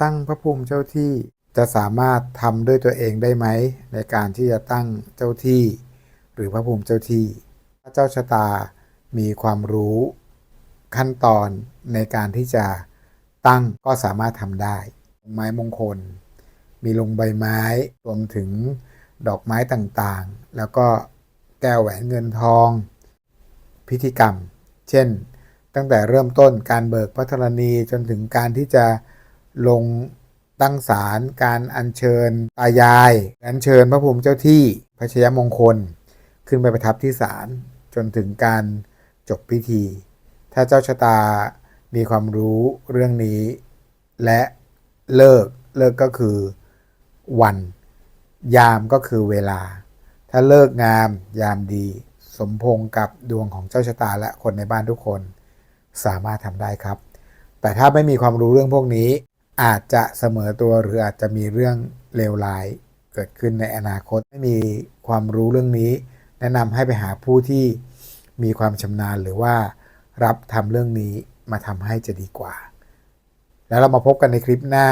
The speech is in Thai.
ตั้งพระภูมิเจ้าที่จะสามารถทำด้วยตัวเองได้ไหม ในการที่จะตั้งเจ้าที่ หรือพระภูมิเจ้าที่ถ้าเจ้าชะตามีความรู้ขั้นตอนในการที่จะตั้งก็สามารถทำได้ ไม้มงคล มีลงใบไม้รวมถึงดอกไม้ต่างๆ แล้วก็แก้วแหวนเงินทอง พิธีกรรม เช่น ตั้งแต่เริ่มต้นการเบิกพระธรณีจนถึงการที่จะ ลงตั้งศาลการอัญเชิญตายาย อัญเชิญพระภูมิเจ้าที่พระชยมงคล ขึ้นไปประทับที่ศาลจนถึงการจบพิธี ถ้าเจ้าชะตามีความรู้เรื่องนี้ และเลิกเลิกก็คือวัน ยามก็คือเวลา ถ้าเลิกงามยามดี สมพงษ์กับดวงของเจ้าชะตาและคนในบ้านทุกคนสามารถทำได้ครับ แต่ถ้าไม่มีความรู้เรื่องพวกนี้ อาจจะเสมอตัวหรืออาจจะมีเรื่องเลวร้ายเกิดขึ้นในอนาคตไม่มีความรู้เรื่องนี้ แนะนำให้ไปหาผู้ที่มีความชำนาญหรือว่ารับทำเรื่องนี้มาทำให้จะดีกว่า แล้วเรามาพบกันในคลิปหน้า